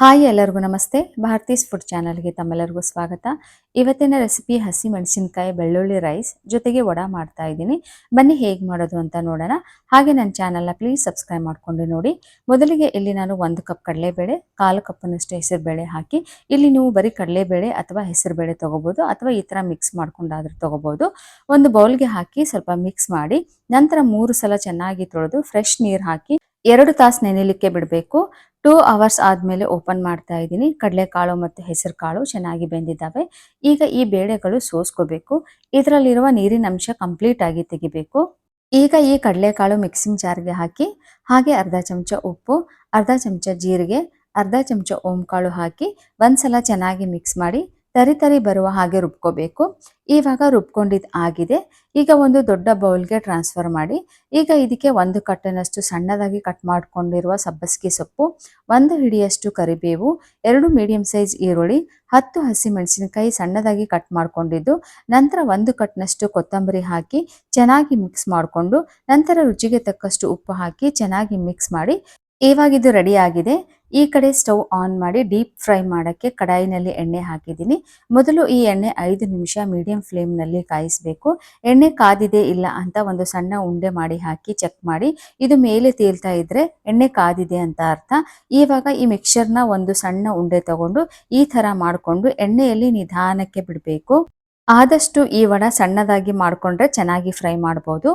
Hi ಎಲ್ಲರಿಗೂ ನಮಸ್ತೆ. ಭಾರತೀಸ್ food ಚಾನಲ್ಗೆ ತಮ್ಮೆಲ್ಲರಿಗೂ ಸ್ವಾಗತ. ಇವತ್ತಿನ ರೆಸಿಪಿ ಹಸಿ ಮೆಣಸಿನಕಾಯಿ ಬೆಳ್ಳುಳ್ಳಿ ರೈಸ್ ಜೊತೆಗೆ ವಡ ಮಾಡ್ತಾ ಇದ್ದೀನಿ. ಬನ್ನಿ ಹೇಗೆ ಮಾಡೋದು ಅಂತ ನೋಡೋಣ. ಹಾಗೆ ನನ್ನ ಚಾನಲ್ನ ಪ್ಲೀಸ್ ಸಬ್ಸ್ಕ್ರೈಬ್ ಮಾಡಿಕೊಂಡು ನೋಡಿ. ಮೊದಲಿಗೆ ಇಲ್ಲಿ ನಾನು ಒಂದು ಕಪ್ ಕಡಲೆಬೇಳೆ, ಕಾಲು ಕಪ್ಪನಷ್ಟು ಹೆಸರುಬೇಳೆ ಹಾಕಿ, ಇಲ್ಲಿ ನೀವು ಬರೀ ಕಡಲೆಬೇಳೆ ಅಥವಾ ಹೆಸರುಬೇಳೆ ತೊಗೋಬೋದು ಅಥವಾ ಈ ಥರ ಮಿಕ್ಸ್ ಮಾಡ್ಕೊಂಡಾದ್ರೂ ತೊಗೋಬೋದು. ಒಂದು ಬೌಲ್ಗೆ ಹಾಕಿ ಸ್ವಲ್ಪ ಮಿಕ್ಸ್ ಮಾಡಿ, ನಂತರ ಮೂರು ಸಲ ಚೆನ್ನಾಗಿ ತೊಳೆದು ಫ್ರೆಶ್ ನೀರು ಹಾಕಿ, ಎರಡು ತಾಸು ನೆನೆಲಿಕ್ಕೆ ಬಿಡಬೇಕು. ಟೂ ಅವರ್ಸ್ ಆದಮೇಲೆ ಓಪನ್ ಮಾಡ್ತಾ ಇದ್ದೀನಿ. ಕಡಲೆಕಾಳು ಮತ್ತು ಹೆಸರು ಕಾಳು ಚೆನ್ನಾಗಿ ಬೆಂದಿದ್ದಾವೆ. ಈಗ ಈ ಬೇಳೆಗಳು ಸೋಸ್ಕೋಬೇಕು. ಇದರಲ್ಲಿರುವ ನೀರಿನ ಅಂಶ ಕಂಪ್ಲೀಟ್ ಆಗಿ ತೆಗಿಬೇಕು. ಈಗ ಈ ಕಡಲೆಕಾಳು ಮಿಕ್ಸಿಂಗ್ ಜಾರ್ಗೆ ಹಾಕಿ, ಹಾಗೆ ಅರ್ಧ ಚಮಚ ಉಪ್ಪು, ಅರ್ಧ ಚಮಚ ಜೀರಿಗೆ, ಅರ್ಧ ಚಮಚ ಓಂಕಾಳು ಹಾಕಿ ಒಂದ್ಸಲ ಚೆನ್ನಾಗಿ ಮಿಕ್ಸ್ ಮಾಡಿ ತರಿ ತರಿ ಬರುವ ಹಾಗೆ ರುಬ್ಕೋಬೇಕು. ಇವಾಗ ರುಬ್ಕೊಂಡಿದ್ದು ಆಗಿದೆ. ಈಗ ಒಂದು ದೊಡ್ಡ ಬೌಲ್ಗೆ ಟ್ರಾನ್ಸ್ಫರ್ ಮಾಡಿ. ಈಗ ಇದಕ್ಕೆ ಒಂದು ಕಟ್ಟನಷ್ಟು ಸಣ್ಣದಾಗಿ ಕಟ್ ಮಾಡ್ಕೊಂಡಿರುವ ಸಬ್ಬಸಿಗೆ ಸೊಪ್ಪು, ಒಂದು ಹಿಡಿಯಷ್ಟು ಕರಿಬೇವು, ಎರಡು ಮೀಡಿಯಂ ಸೈಜ್ ಈರುಳ್ಳಿ, ಹತ್ತು ಹಸಿ ಮೆಣಸಿನಕಾಯಿ ಸಣ್ಣದಾಗಿ ಕಟ್ ಮಾಡ್ಕೊಂಡಿದ್ದು, ನಂತರ ಒಂದು ಕಟ್ನಷ್ಟು ಕೊತ್ತಂಬರಿ ಹಾಕಿ ಚೆನ್ನಾಗಿ ಮಿಕ್ಸ್ ಮಾಡಿಕೊಂಡು, ನಂತರ ರುಚಿಗೆ ತಕ್ಕಷ್ಟು ಉಪ್ಪು ಹಾಕಿ ಚೆನ್ನಾಗಿ ಮಿಕ್ಸ್ ಮಾಡಿ ಇವಾಗ ಇದು ರೆಡಿ ಆಗಿದೆ. ಈ ಕಡೆ ಸ್ಟವ್ ಆನ್ ಮಾಡಿ ಡೀಪ್ ಫ್ರೈ ಮಾಡೋಕ್ಕೆ ಕಡಾಯಿನಲ್ಲಿ ಎಣ್ಣೆ ಹಾಕಿದ್ದೀನಿ. ಮೊದಲು ಈ ಎಣ್ಣೆ ಐದು ನಿಮಿಷ ಮೀಡಿಯಂ ಫ್ಲೇಮ್ನಲ್ಲಿ ಕಾಯಿಸಬೇಕು. ಎಣ್ಣೆ ಕಾದಿದೆ ಇಲ್ಲ ಅಂತ ಒಂದು ಸಣ್ಣ ಉಂಡೆ ಮಾಡಿ ಹಾಕಿ ಚೆಕ್ ಮಾಡಿ. ಇದು ಮೇಲೆ ತೇಲ್ತಾ ಇದ್ರೆ ಎಣ್ಣೆ ಕಾದಿದೆ ಅಂತ ಅರ್ಥ. ಇವಾಗ ಈ ಮಿಕ್ಸರ್ನ ಒಂದು ಸಣ್ಣ ಉಂಡೆ ತಗೊಂಡು ಈ ಥರ ಮಾಡಿಕೊಂಡು ಎಣ್ಣೆಯಲ್ಲಿ ನಿಧಾನಕ್ಕೆ ಬಿಡಬೇಕು. ಆದಷ್ಟು ಈ ವಡ ಸಣ್ಣದಾಗಿ ಮಾಡಿಕೊಂಡ್ರೆ ಚೆನ್ನಾಗಿ ಫ್ರೈ ಮಾಡ್ಬೋದು.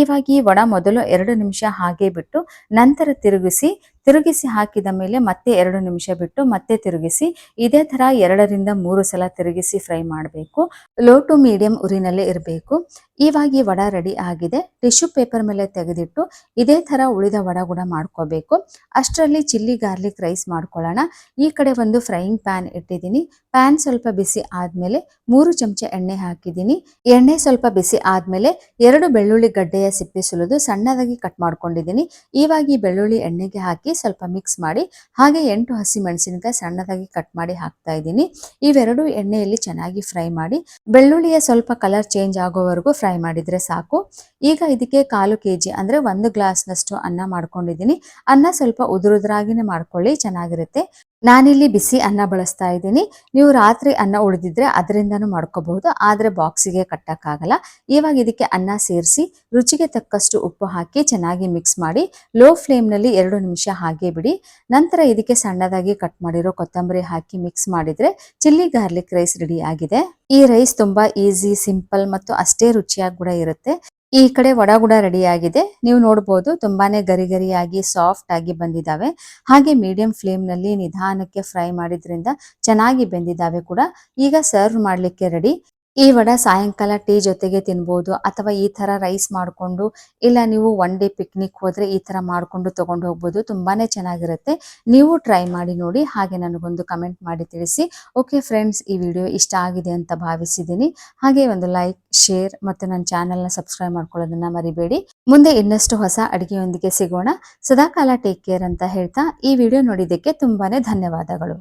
ಇವಾಗ ಈ ವಡ ಮೊದಲು ಎರಡು ನಿಮಿಷ ಹಾಗೆ ಬಿಟ್ಟು ನಂತರ ತಿರುಗಿಸಿ ತಿರುಗಿಸಿ ಹಾಕಿದ ಮೇಲೆ ಮತ್ತೆ ಎರಡು ನಿಮಿಷ ಬಿಟ್ಟು ಮತ್ತೆ ತಿರುಗಿಸಿ, ಇದೇ ತರ ಎರಡರಿಂದ ಮೂರು ಸಲ ತಿರುಗಿಸಿ ಫ್ರೈ ಮಾಡಬೇಕು. ಲೋ ಟು ಮೀಡಿಯಂ ಉರಿನಲ್ಲೇ ಇರಬೇಕು. ಇವಾಗ ವಡ ರೆಡಿ ಆಗಿದೆ. ಟಿಶ್ಯೂ ಪೇಪರ್ ಮೇಲೆ ತೆಗೆದಿಟ್ಟು ಇದೇ ತರ ಉಳಿದ ವಡ ಕೂಡ ಮಾಡ್ಕೋಬೇಕು. ಅಷ್ಟರಲ್ಲಿ ಚಿಲ್ಲಿ ಗಾರ್ಲಿಕ್ ರೈಸ್ ಮಾಡ್ಕೊಳ್ಳೋಣ. ಈ ಕಡೆ ಒಂದು ಫ್ರೈಯಿಂಗ್ ಪ್ಯಾನ್ ಇಟ್ಟಿದ್ದೀನಿ. ಪ್ಯಾನ್ ಸ್ವಲ್ಪ ಬಿಸಿ ಆದ್ಮೇಲೆ ಮೂರು ಚಮಚ ಎಣ್ಣೆ ಹಾಕಿದ್ದೀನಿ. ಎಣ್ಣೆ ಸ್ವಲ್ಪ ಬಿಸಿ ಆದ್ಮೇಲೆ ಎರಡು ಬೆಳ್ಳುಳ್ಳಿ ಗಡ್ಡೆಯ ಸಿಪ್ಪೆ ಸುಲಿದು ಸಣ್ಣದಾಗಿ ಕಟ್ ಮಾಡ್ಕೊಂಡಿದ್ದೀನಿ. ಇವಾಗ ಬೆಳ್ಳುಳ್ಳಿ ಎಣ್ಣೆಗೆ ಹಾಕಿ ಸ್ವಲ್ಪ ಮಿಕ್ಸ್ ಮಾಡಿ ಹಾಗೆ ಎಂಟು ಹಸಿ ಮೆಣಸಿನಕಾಯಿ ಸಣ್ಣದಾಗಿ ಕಟ್ ಮಾಡಿ ಹಾಕ್ತಾ ಇದ್ದೀನಿ. ಇವೆರಡು ಎಣ್ಣೆಯಲ್ಲಿ ಚೆನ್ನಾಗಿ ಫ್ರೈ ಮಾಡಿ ಬೆಳ್ಳುಳ್ಳಿಯ ಸ್ವಲ್ಪ ಕಲರ್ ಚೇಂಜ್ ಆಗೋವರೆಗೂ ಮಾಡಿದ್ರೆ ಸಾಕು. ಈಗ ಇದಕ್ಕೆ ಕಾಲು ಕೆ ಜಿ ಅಂದರೆ ಒಂದು ಗ್ಲಾಸ್ನಷ್ಟು ಅನ್ನ ಮಾಡ್ಕೊಂಡಿದ್ದೀನಿ. ಅನ್ನ ಸ್ವಲ್ಪ ಉದುರುದ್ರಾಗಿನೇ ಮಾಡ್ಕೊಳ್ಳಿ, ಚೆನ್ನಾಗಿರುತ್ತೆ. ನಾನಿಲ್ಲಿ ಬಿಸಿ ಅನ್ನ ಬಳಸ್ತಾ ಇದ್ದೀನಿ. ನೀವು ರಾತ್ರಿ ಅನ್ನ ಉಳಿದಿದ್ರೆ ಅದರಿಂದನೂ ಮಾಡ್ಕೋಬಹುದು. ಆದರೆ ಬಾಕ್ಸಿಗೆ ಕಟ್ಟಕ್ಕಾಗಲ್ಲ. ಇವಾಗ ಇದಕ್ಕೆ ಅನ್ನ ಸೇರಿಸಿ ರುಚಿಗೆ ತಕ್ಕಷ್ಟು ಉಪ್ಪು ಹಾಕಿ ಚೆನ್ನಾಗಿ ಮಿಕ್ಸ್ ಮಾಡಿ ಲೋ ಫ್ಲೇಮ್ನಲ್ಲಿ ಎರಡು ನಿಮಿಷ ಹಾಗೆ ಬಿಡಿ. ನಂತರ ಇದಕ್ಕೆ ಸಣ್ಣದಾಗಿ ಕಟ್ ಮಾಡಿರೋ ಕೊತ್ತಂಬರಿ ಹಾಕಿ ಮಿಕ್ಸ್ ಮಾಡಿದ್ರೆ ಚಿಲ್ಲಿ ಗಾರ್ಲಿಕ್ ರೈಸ್ ರೆಡಿ ಆಗಿದೆ. ಈ ರೈಸ್ ತುಂಬಾ ಈಸಿ ಸಿಂಪಲ್ ಮತ್ತು ಅಷ್ಟೇ ರುಚಿಯಾಗಿ ಕೂಡ ಇರುತ್ತೆ. ಈ ಕಡೆ ವಡ ಕೂಡ ರೆಡಿ ಆಗಿದೆ. ನೀವು ನೋಡಬಹುದು ತುಂಬಾನೇ ಗರಿ ಗರಿಯಾಗಿ ಸಾಫ್ಟ್ ಆಗಿ ಬಂದಿದ್ದಾವೆ ಹಾಗೆ ಮೀಡಿಯಂ ಫ್ಲೇಮ್ನಲ್ಲಿ ನಿಧಾನಕ್ಕೆ ಫ್ರೈ ಮಾಡಿದ್ರಿಂದ ಚೆನ್ನಾಗಿ ಬೆಂದಿದ್ದಾವೆ ಕೂಡ. ಈಗ ಸರ್ವ್ ಮಾಡ್ಲಿಕ್ಕೆ ರೆಡಿ ಈ ವಡ ಸಾಯಂಕಾಲ ಟೀ ಜೊತೆಗೆ ತಿನ್ಬೋದು ಅಥವಾ ಈ ತರ ರೈಸ್ ಮಾಡಿಕೊಂಡು ಇಲ್ಲ ನೀವು ಒನ್ ಡೇ ಪಿಕ್ನಿಕ್ ಹೋದರೆ ಈ ತರ ಮಾಡ್ಕೊಂಡು ತೊಗೊಂಡು ಹೋಗ್ಬೋದು, ತುಂಬಾನೇ ಚೆನ್ನಾಗಿರುತ್ತೆ. ನೀವು ಟ್ರೈ ಮಾಡಿ ನೋಡಿ, ಹಾಗೆ ನನಗೊಂದು ಕಮೆಂಟ್ ಮಾಡಿ ತಿಳಿಸಿ. ಓಕೆ ಫ್ರೆಂಡ್ಸ್, ಈ ವಿಡಿಯೋ ಇಷ್ಟ ಆಗಿದೆ ಅಂತ ಭಾವಿಸಿದ್ದೀನಿ. ಹಾಗೆ ಒಂದು ಲೈಕ್, ಶೇರ್ ಮತ್ತು ನನ್ನ ಚಾನೆಲ್ನ ಸಬ್ಸ್ಕ್ರೈಬ್ ಮಾಡ್ಕೊಳ್ಳೋದನ್ನ ಮರಿಬೇಡಿ. ಮುಂದೆ ಇನ್ನಷ್ಟು ಹೊಸ ಅಡುಗೆಯೊಂದಿಗೆ ಸಿಗೋಣ. ಸದಾಕಾಲ ಟೇಕ್ ಕೇರ್ ಅಂತ ಹೇಳ್ತಾ ಈ ವಿಡಿಯೋ ನೋಡಿದ್ದಕ್ಕೆ ತುಂಬಾನೇ ಧನ್ಯವಾದಗಳು.